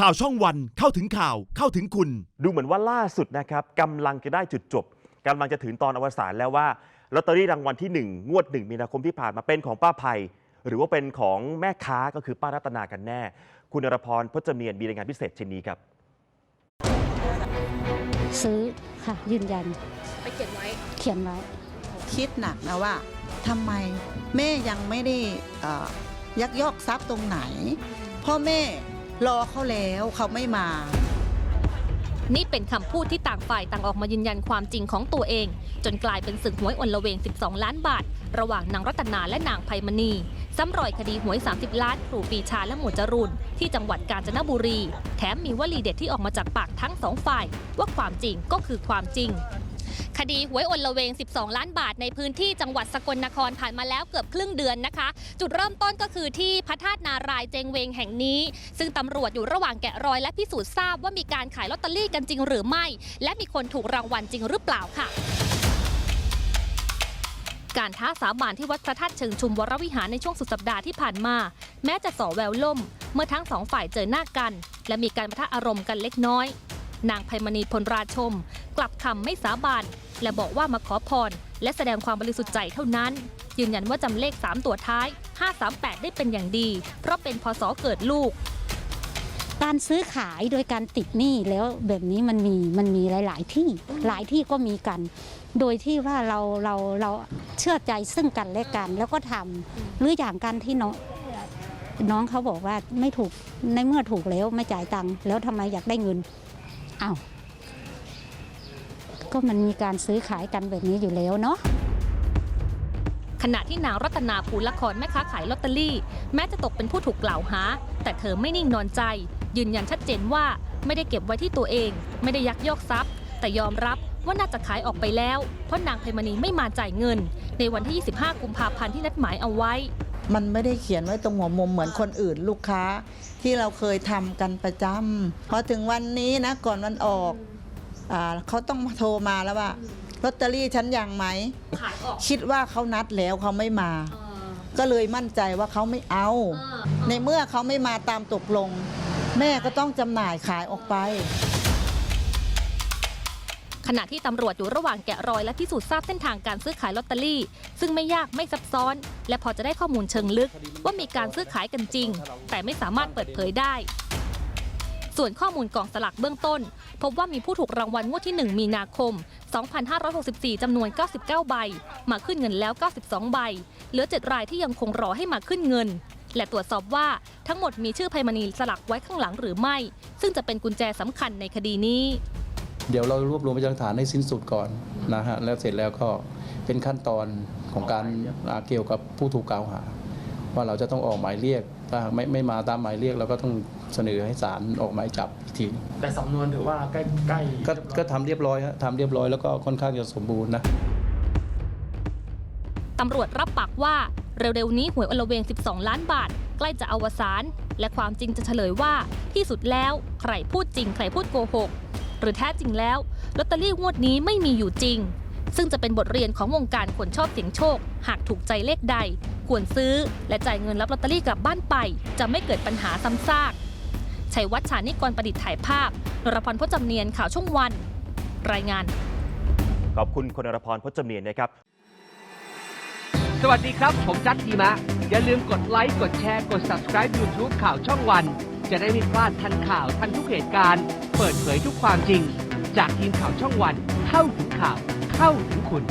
ข่าวช่องวันเข้าถึงข่าวเข้าถึงคุณ ดูเหมือนว่าล่าสุดนะครับกำลังจะได้จุดจบกำลังจะถึงตอนอวสานแล้วว่าลอตเตอรี่รางวัลที่ 1 งวด 1 มีนาคมที่ผ่านมาเป็นของป้าภัย หรือว่าเป็นของแม่ค้าก็คือป้ารัตนากันแน่ คุณนรพรพจน์เมียนมีรายงานพิเศษเช่นนี้ครับ ซื้อค่ะยืนยันไปเก็บไว้ เขียนไว้ คิดหนักนะว่าทำไมแม่ยังไม่ได้เอ่อยักยอกทรัพย์ตรงไหน พ่อแม่ รอเขาแล้วเขาไม่มา นี่เป็นคำพูดที่ต่างฝ่ายต่างออกมายืนยันความจริงของตัวเอง จนกลายเป็นศึกหวยอลละเวง 12 ล้านบาท ระหว่างนางรัตนาและนางไพมณีซ้ำรอยคดีหวย 30 ล้านครูปีชาและหมวดจรูนที่จังหวัดกาญจนบุรี แถมมีวลีเด็ดที่ออกมาจากปากทั้งสองฝ่าย ว่าความจริงก็คือความจริง ดีหวยอลละเวง 12 ล้านบาทในพื้นที่จังหวัดสกลนครผ่านมาแล้วเกือบครึ่งเดือนนะคะ จุดเริ่มต้นก็คือที่พระธาตุนารายณ์เจงเวงแห่งนี้ ซึ่งตำรวจอยู่ระหว่างแกะรอยและพิสูจน์ทราบว่ามีการขายลอตเตอรี่กันจริงหรือไม่ และมีคนถูกรางวัลจริงหรือเปล่าค่ะการท้าสาบานที่วัดพระธาตุเชิงชุมวรวิหารในช่วงสุดสัปดาห์ที่ผ่านมา แม้จะส่อแววล่ม เมื่อทั้งสองฝ่ายเจอหน้ากัน และมีการประทะอารมณ์กันเล็กน้อย นางไพมณีพลราชม กลับคำไม่สาบาน และบอกว่ามาขอพร และแสดงความบริสุทธิ์ใจเท่านั้น ยืนยันว่าจำเลข 3 ตัวท้าย 538 ได้เป็นอย่างดี เพราะเป็นพศเกิดลูก การซื้อขายโดยการติดหนี้แล้วแบบนี้มันมีมันมีหลาย ๆ ที่หลายที่ก็มีกัน โดยที่ว่าเราเราเราเชื่อใจซึ่งกันและกันแล้วก็ทำหรืออย่างการที่น้องน้องเขาบอกว่าไม่ถูกในเมื่อถูกแล้วไม่จ่ายตังค์แล้วทำไมอยากได้เงินอ้าว ก็มันมีการซื้อขายกันแบบนี้อยู่แล้วเนาะขณะที่นางรัตนาภูละครแม่ค้าขายลอตเตอรี่ แม้จะตกเป็นผู้ถูกกล่าวหา แต่เธอไม่นิ่งนอนใจ ยืนยันชัดเจนว่าไม่ได้เก็บไว้ที่ตัวเอง ไม่ได้ยักยอกทรัพย์ แต่ยอมรับว่าน่าจะขายออกไปแล้ว เพราะนางไพมณีไม่มาจ่ายเงิน ในวันที่ 25 กุมภาพันธ์ที่นัดหมายเอาไว้ มันไม่ได้เขียนไว้ตรงหัวมุมเหมือนคนอื่นลูกค้า ที่เราเคยทำกันประจำพอถึงวันนี้นะก่อนวันออก อาเขาต้องมาโทรมาแล้วว่าลอตเตอรี่ฉันยังไหม ขายออกคิดว่าเขานัดแล้วเขาไม่มาก็เลยมั่นใจว่าเขาไม่เอาในเมื่อเขาไม่มาตามตกลง แม่ก็ต้องจำหน่ายขายออกไป ขณะที่ตำรวจอยู่ระหว่างแกะรอยและพิสูจน์ทราบเส้นทางการซื้อขายลอตเตอรี่ ซึ่งไม่ยากไม่ซับซ้อน และพอจะได้ข้อมูลเชิงลึก ว่ามีการซื้อขายกันจริง แต่ไม่สามารถเปิดเผยได้ ส่วนข้อมูลกองสลากเบื้องต้น พบว่ามีผู้ถูกรางวัลงวดที่ 1 มีนาคม 2564 จำนวน 99 ใบ มาขึ้นเงินแล้ว 92 ใบ เหลือ 7 รายที่ยังคงรอให้มาขึ้นเงิน และตรวจสอบว่าทั้งหมดมีชื่อไพมณีสลักไว้ข้างหลังหรือไม่ ซึ่งจะเป็นกุญแจสำคัญในคดีนี้ เดี๋ยวเรารวบรวมพยานหลักฐานให้สิ้นสุดก่อนนะฮะแล้วเสร็จแล้วก็เป็นขั้นตอนของการอ่าเกี่ยวกับผู้ถูกกล่าวหา ว่าเราจะต้องออกหมายเรียกถ้าไม่ไม่มาตามหมายเรียกเราก็ต้องเสนอให้ศาลออกหมายจับอีกทีแต่สำนวนถือว่าใกล้ใกล้ก็ก็ทำเรียบร้อยฮะทำเรียบร้อยแล้วก็ค่อนข้างจะสมบูรณ์นะตำรวจรับปากว่าเร็วๆนี้หวยอลเวง 12 ล้านบาท ใกล้จะอวสานและความจริงจะเฉลยว่าที่สุดแล้ว ใครพูดจริง ใครพูดโกหก หรือแท้จริงแล้วลอตเตอรี่งวดนี้ไม่มีอยู่จริง ซึ่งจะเป็นบทเรียนของวงการคนชอบเสี่ยงโชค หากถูกใจเลขใด ควรซื้อ และจ่ายเงินรับลอตเตอรี่กลับบ้านไป จะไม่เกิดปัญหาซ้ำซาก ชัยวัฒน์ชานิกรประดิษฐ์ถ่ายภาพนรพรพจำเนียนข่าวช่องวัน รายงาน ขอบคุณคุณนรพรพจน์เมียนนะครับ สวัสดีครับ ผมจัดทีมะ อย่าลืมกดไลค์ กดแชร์ กด subscribe YouTube ข่าวช่องวัน จะได้ไม่พลาดทันข่าวทันทุกเหตุการณ์ เปิดเผยทุกความจริง จากทีมข่าวช่องวัน เข้าถึงข่าว เข้าถึงคุณ